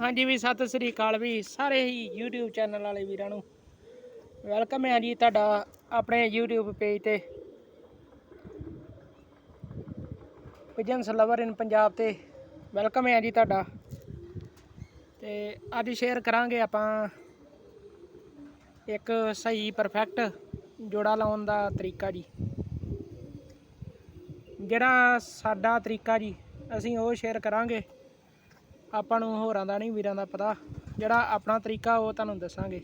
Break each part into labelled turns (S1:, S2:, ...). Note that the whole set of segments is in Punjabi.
S1: ਹਾਂਜੀ ਵੀ ਸਤਿ ਸ੍ਰੀ ਅਕਾਲ ਵੀ ਸਾਰੇ ਹੀ YouTube ਚੈਨਲ ਵਾਲੇ ਵੀਰਾਂ ਨੂੰ। ਵੈਲਕਮ ਹੈ ਜੀ ਤੁਹਾਡਾ ਆਪਣੇ YouTube ਪੇਜ ਤੇ। ਪਿਜਨਸ ਲਵਰ ਇਨ ਪੰਜਾਬ ਤੇ ਵੈਲਕਮ ਹੈ ਜੀ ਤੁਹਾਡਾ। ਤੇ ਅੱਜ ਸ਼ੇਅਰ ਕਰਾਂਗੇ ਆਪਾਂ ਇੱਕ ਸਹੀ ਪਰਫੈਕਟ ਜੋੜਾ ਲਾਉਣ ਦਾ ਤਰੀਕਾ ਜੀ। ਜਿਹੜਾ ਸਾਡਾ ਤਰੀਕਾ ਜੀ, ਅਸੀਂ ਉਹ ਸ਼ੇਅਰ ਕਰਾਂਗੇ। ਆਪਾਂ ਨੂੰ ਹੋਰਾਂ ਦਾ ਨਹੀਂ, ਵੀਰਾਂ ਦਾ ਪਤਾ। ਜਿਹੜਾ ਆਪਣਾ ਤਰੀਕਾ, ਉਹ ਤੁਹਾਨੂੰ ਦੱਸਾਂਗੇ।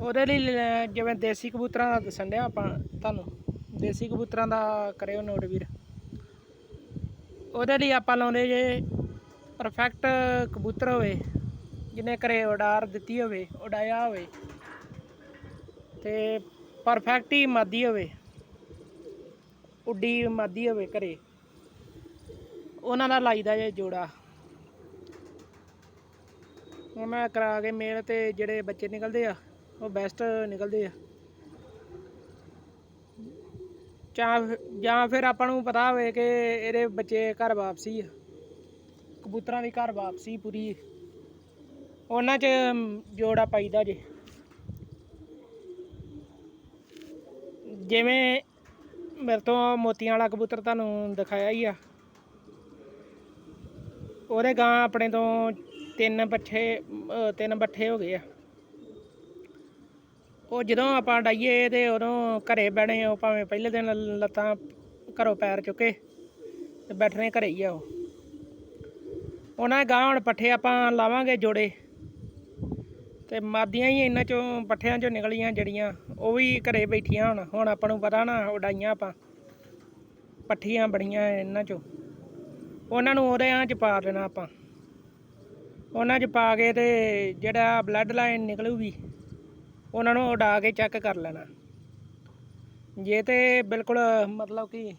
S1: ਉਹਦੇ ਲਈ ਜਿਵੇਂ ਦੇਸੀ ਕਬੂਤਰਾਂ ਦਾ ਦੱਸਣ ਡਿਆ ਆਪਾਂ ਤੁਹਾਨੂੰ। ਦੇਸੀ ਕਬੂਤਰਾਂ ਦਾ ਕਰਿਓ ਨੋਟ ਵੀਰ। ਉਹਦੇ ਲਈ ਆਪਾਂ ਲਾਉਂਦੇ ਜੇ ਪਰਫੈਕਟ ਕਬੂਤਰ ਹੋਵੇ, ਜਿਹਨੇ ਘਰੇ ਉਡਾਰ ਦਿੱਤੀ ਹੋਵੇ, ਉਡਾਇਆ ਹੋਵੇ, ਤੇ ਪਰਫੈਕਟ ਹੀ ਮਾਦੀ ਹੋਵੇ। ਉੱਡੀ ਮਾਦੀ ਹੋਵੇ ਘਰੇ। ਉਹਨਾਂ ਦਾ ਲਾਈਦਾ ਜੇ ਜੋੜਾ। ਉਹਨਾਂ ਕਰਾ ਕੇ ਮੇਲ ਤੇ ਜਿਹੜੇ ਬੱਚੇ ਨਿਕਲਦੇ ਆ, ਉਹ ਬੈਸਟ ਨਿਕਲਦੇ ਆ। ਜਾਂ ਫਿਰ- ਜਾਂ ਫਿਰ ਆਪਾਂ ਨੂੰ ਪਤਾ ਹੋਵੇ ਕਿ ਇਹਦੇ ਬੱਚੇ ਘਰ ਵਾਪਸੀ ਆ। ਕਬੂਤਰਾਂ ਦੀ ਘਰ ਵਾਪਸੀ ਪੂਰੀ। ਉਹਨਾਂ 'ਚ ਜੋੜਾ ਪਾਈਦਾ ਜੇ। ਜਿਵੇਂ ਮੇਰੇ ਤੋਂ ਮੋਤੀਆਂ ਵਾਲਾ ਕਬੂਤਰ ਤੁਹਾਨੂੰ ਦਿਖਾਇਆ ਹੀ ਆ। ਉਹਦੇ ਗਾਂ ਆਪਣੇ ਤੋਂ ਤਿੰਨ ਬੱਠੇ ਤਿੰਨ ਬੱਠੇ ਹੋ ਗਏ ਆ। ਉਹ ਜਦੋਂ ਆਪਾਂ ਡਾਈਏ ਤੇ ਉਦੋਂ ਘਰੇ ਬਹਿਣੇ ਉਹ ਭਾਵੇਂ ਪਹਿਲੇ ਦਿਨ ਲੱਤਾਂ ਘਰੋਂ ਪੈਰ ਚੁੱਕੇ ਤੇ ਬੈਠਣੇ ਘਰੇ ਹੀ ਆ ਉਹ। ਉਹਨਾਂ ਦੇ ਗਾਂ ਹੁਣ ਪੱਠੇ ਆਪਾਂ ਲਾਵਾਂਗੇ ਜੋੜੇ ਤੇ ਮਾਦੀਆਂ ਹੀ ਇਹਨਾਂ ਚੋਂ ਪੱਠਿਆਂ ਚੋਂ ਨਿਕਲੀਆਂ ਜੜੀਆਂ, ਉਹ ਵੀ ਘਰੇ ਬੈਠੀਆਂ ਹੁਣ। ਹੁਣ ਆਪਾਂ ਨੂੰ ਪਤਾ ਨਾ ਉਡਾਈਆਂ ਆਪਾਂ, ਪੱਠੀਆਂ ਬੜੀਆਂ ਇਹਨਾਂ ਚੋਂ। ਉਹਨਾਂ ਨੂੰ ਉਹਦੇ ਆਂ ਚ ਪਾ ਦੇਣਾ ਆਪਾਂ। ਉਹਨਾਂ ਚ ਪਾ ਕੇ ਤੇ ਜਿਹੜਾ ਬਲੱਡ ਲਾਈਨ ਨਿਕਲੂਗੀ, ਉਹਨਾਂ ਨੂੰ ਉਡਾ ਕੇ ਚੈੱਕ ਕਰ ਲੈਣਾ। ਜੇ ਤੇ ਬਿਲਕੁਲ ਮਤਲਬ ਕਿ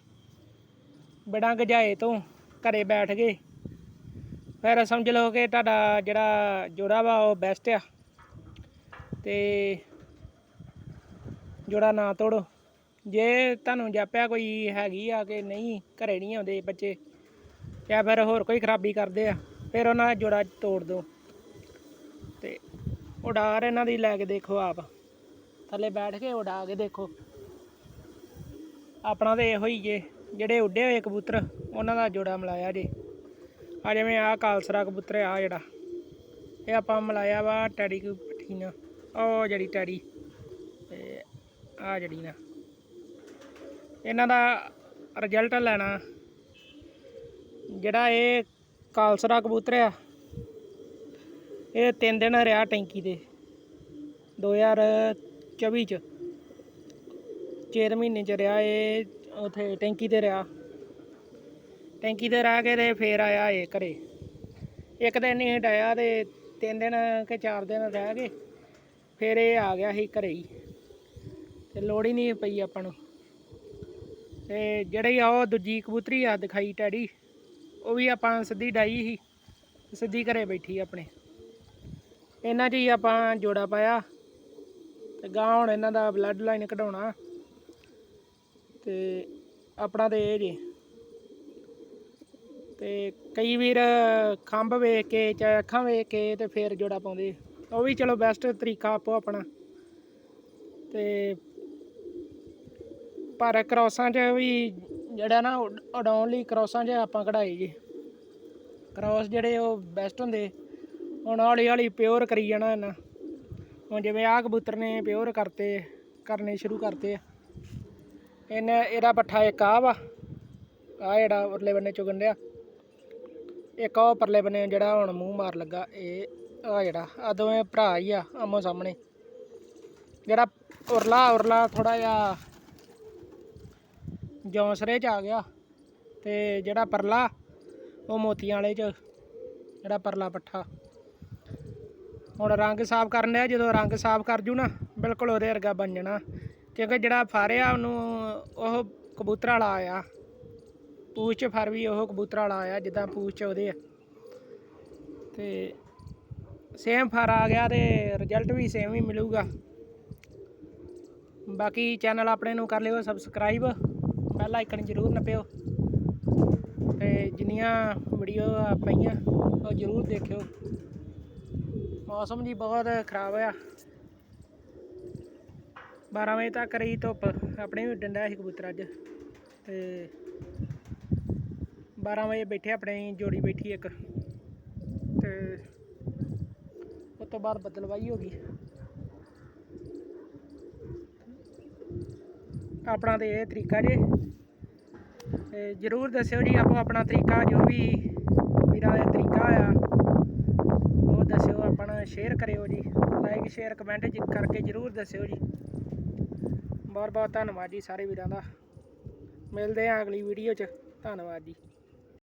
S1: ਬਿਨਾਂ ਗਜਾਏ ਤੋਂ ਘਰੇ ਬੈਠ ਗਏ, ਫਿਰ ਸਮਝ ਲਓ ਕਿ ਤੁਹਾਡਾ ਜਿਹੜਾ ਜੋੜਾ ਵਾ ਉਹ ਬੈਸਟ ਆ। ਤੇ ਜੋੜਾ ਨਾ ਤੋੜੋ। ਜੇ ਤੁਹਾਨੂੰ ਜਾਪਿਆ ਕੋਈ ਹੈਗੀ ਆ ਕਿ ਨਹੀਂ, ਘਰੇ ਨਹੀਂ ਆਉਂਦੇ ਬੱਚੇ ਜਾਂ ਫਿਰ ਹੋਰ ਕੋਈ ਖਰਾਬੀ ਕਰਦੇ ਆ, ਫਿਰ ਉਹਨਾਂ ਦਾ ਜੋੜਾ ਤੋੜ ਦਿਓ। ਤੇ ਉਡਾਰ ਇਹਨਾਂ ਦੀ ਲੈ ਕੇ ਦੇਖੋ ਆਪ। ਥੱਲੇ ਬੈਠ ਕੇ ਉਡਾ ਕੇ ਦੇਖੋ। ਆਪਣਾ ਤੇ ਇਹੋ ਹੀ ਜੇ, ਜਿਹੜੇ ਉੱਡੇ ਹੋਏ ਕਬੂਤਰ, ਉਹਨਾਂ ਦਾ ਜੋੜਾ ਮਿਲਾਇਆ ਜੇ। ਆ ਜਿਵੇਂ ਆ ਕਾਲਸਰਾ ਕਬੂਤਰ ਆ ਜਿਹੜਾ, ਇਹ ਆਪਾਂ ਮਿਲਾਇਆ ਵਾ ਟੈਡੀ ਕੀ ਪੱਠੀ ਨਾਲ ਉਹ ਜਿਹੜੀ ਟੈਡੀ, ਤੇ ਆ ਜਿਹੜੀ ਨਾ। ਇਹਨਾਂ ਦਾ ਰਿਜ਼ਲਟ ਲੈਣਾ ਜਿਹੜਾ ਇਹ ਕਾਲਸਰਾ ਕਬੂਤਰ ਆ, ਇਹ ਤਿੰਨ ਦਿਨ ਰਿਹਾ ਟੈਂਕੀ ਤੇ 2024 ਚ। ਚੇਤ ਮਹੀਨੇ ਚ ਰਿਹਾ ਇਹ, ਉਥੇ ਟੈਂਕੀ ਤੇ ਰਿਹਾ। ਟੈਂਕੀ ਤੇ ਰਹਿ ਕੇ ਤੇ ਫੇਰ ਆਇਆ ਇਹ ਘਰੇ। ਇੱਕ ਦਿਨ ਹੀ ਹਟਾਇਆ ਤੇ ਤਿੰਨ ਦਿਨ ਕਿ ਚਾਰ ਦਿਨ ਰਹਿ ਗਏ, ਫਿਰ ਇਹ ਆ ਗਿਆ ਸੀ ਘਰੇ ਹੀ। ਤੇ ਲੋੜ ਹੀ ਨਹੀਂ ਪਈ ਆਪਾਂ ਨੂੰ। ਤੇ ਜਿਹੜੀ ਆ ਉਹ ਦੂਜੀ ਕਬੂਤਰੀ ਆ ਦਿਖਾਈ ਟੈਡੀ। ਉਹ ਵੀ ਆਪਾਂ ਸਿੱਧੀ ਡਾਈ ਸੀ ਸਿੱਧੀ ਘਰੇ ਬੈਠੀ ਆਪਣੇ। ਇਹਨਾਂ 'ਚ ਹੀ ਆਪਾਂ ਜੋੜਾ ਪਾਇਆ ਤੇ ਗਾਂ ਹੁਣ ਇਹਨਾਂ ਦਾ ਬਲੱਡ ਲਾਈਨ ਕਢਾਉਣਾ ਤੇ ਆਪਣਾ ਤੇ ਇਹ ਜੇ। ਤੇ ਕਈ ਵੀਰ ਖੰਭ ਵੇਖ ਕੇ ਚਾਹੇ ਅੱਖਾਂ ਵੇਖ ਕੇ ਤੇ ਫਿਰ ਜੋੜਾ ਪਾਉਂਦੇ। ਉਹ ਵੀ ਚਲੋ ਬੈਸਟ ਤਰੀਕਾ ਆਪੋ ਆਪਣਾ। ਤੇ ਪਰ ਕ੍ਰੋਸਾਂ 'ਚ ਵੀ ਜਿਹੜਾ ਨਾ ਉਡ- ਉਡਾਉਣ ਲਈ ਕਰੋਸਾਂ 'ਚ ਆਪਾਂ ਕਢਾਈ ਜੀ। ਕਰੋਸ ਜਿਹੜੇ ਉਹ ਬੈਸਟ ਹੁੰਦੇ, ਹੁਣ ਹੌਲੀ ਹੌਲੀ ਪਿਓਰ ਕਰੀ ਜਾਣਾ ਇਹਨਾਂ। ਹੁਣ ਜਿਵੇਂ ਆਹ ਕਬੂਤਰ ਨੇ ਪਿਓਰ ਕਰਤੇ, ਕਰਨੇ ਸ਼ੁਰੂ ਕਰਤੇ। ਆ ਇਹਨੇ, ਇਹਦਾ ਪੱਠਾ ਇੱਕ ਆ ਵਾ ਆ ਜਿਹੜਾ ਉਰਲੇ ਬੰਨੇ ਚੁਗਣ ਡਿਆ। ਇੱਕ ਉਹ ਪਰਲੇ ਬੰਨੇ ਜਿਹੜਾ ਹੁਣ ਮੂੰਹ ਮਾਰ ਲੱਗਾ, ਇਹ ਆ ਜਿਹੜਾ ਆ ਦੋਵੇਂ ਭਰਾ ਹੀ ਆ ਆਮੋ ਸਾਹਮਣੇ। ਜਿਹੜਾ ਉਰਲਾ ਉਰਲਾ ਥੋੜਾ ਜਿਹਾ ਜੌਂਸਰੇ ਚ ਆ ਗਿਆ ਤੇ ਜਿਹੜਾ ਪਰਲਾ, ਉਹ ਮੋਤੀਆਂ ਵਾਲੇ ਚ, ਜਿਹੜਾ ਪਰਲਾ ਪੱਠਾ। ਹੁਣ ਰੰਗ ਸਾਫ਼ ਕਰਨ ਡਿਆ, ਜਦੋਂ ਰੰਗ ਸਾਫ਼ ਕਰ ਜੂ ਨਾ, ਬਿਲਕੁਲ ਉਹਦੇ ਵਰਗਾ ਬਣ ਜਾਣਾ। ਕਿਉਂਕਿ ਜਿਹੜਾ ਫਾਰਿਆ ਉਹਨੂੰ ਉਹ ਕਬੂਤਰ ਵਾਲਾ ਆਇਆ। ਪੂਛ ਚ ਫਰ ਵੀ ਉਹ ਕਬੂਤਰ ਵਾਲਾ ਆਇਆ, ਜਿੱਦਾਂ ਪੂਛ ਚ ਉਹਦੇ ਆ। ਤੇ ਸੇਮ ਫਰ ਆ ਗਿਆ ਤੇ ਰਿਜ਼ਲਟ ਵੀ ਸੇਮ ਹੀ ਮਿਲੂਗਾ। ਬਾਕੀ ਚੈਨਲ ਆਪਣੇ ਨੂੰ ਕਰ ਲਿਓ ਸਬਸਕ੍ਰਾਈਬ ਬੈਲ ਆਈਕਨ ਜ਼ਰੂਰ ਨਪਿਓ। ਤੇ ਜਿੰਨੀਆਂ ਵੀਡੀਓ ਪਈਆਂ, ਉਹ ਜ਼ਰੂਰ ਦੇਖਿਓ। ਮੌਸਮ ਜੀ ਬਹੁਤ ਖਰਾਬ ਆ। 12 ਵਜੇ ਤੱਕ ਰਹੀ ਧੁੱਪ। ਆਪਣੇ ਵੀ ਡੰਡਾ ਸੀ ਕਬੂਤਰ ਅੱਜ। ਤੇ 12 ਵਜੇ ਬੈਠੇ ਆਪਣੇ ਜੋੜੀ ਬੈਠੀ ਇੱਕ। ਤੇ ਉਸ ਤੋਂ ਬਾਅਦ ਬੱਦਲਵਾਈ ਹੋ ਗਈ। ਆਪਣਾ ਤੇ ਇਹ ਤਰੀਕਾ ਜੇ। ਤੇ ਜਰੂਰ ਦੱਸਿਓ ਜੀ, ਆਪੋ ਆਪਣਾ ਤਰੀਕਾ, ਜੋ ਵੀ ਵੀਰਾਂ ਦਾ ਤਰੀਕਾ ਆ, ਉਹ ਦੱਸਿਓ, ਆਪਣਾ ਸ਼ੇਅਰ ਕਰਿਓ ਜੀ। ਲਾਈਕ ਸ਼ੇਅਰ ਕਮੈਂਟ ਜੀ ਕਰਕੇ ਜਰੂਰ ਦੱਸਿਓ ਜੀ। ਬਹੁਤ ਬਹੁਤ ਧੰਨਵਾਦ ਜੀ ਸਾਰੇ ਵੀਰਾਂ ਦਾ। ਮਿਲਦੇ ਆ ਅਗਲੀ ਵੀਡੀਓ 'ਚ। ਧੰਨਵਾਦ ਜੀ।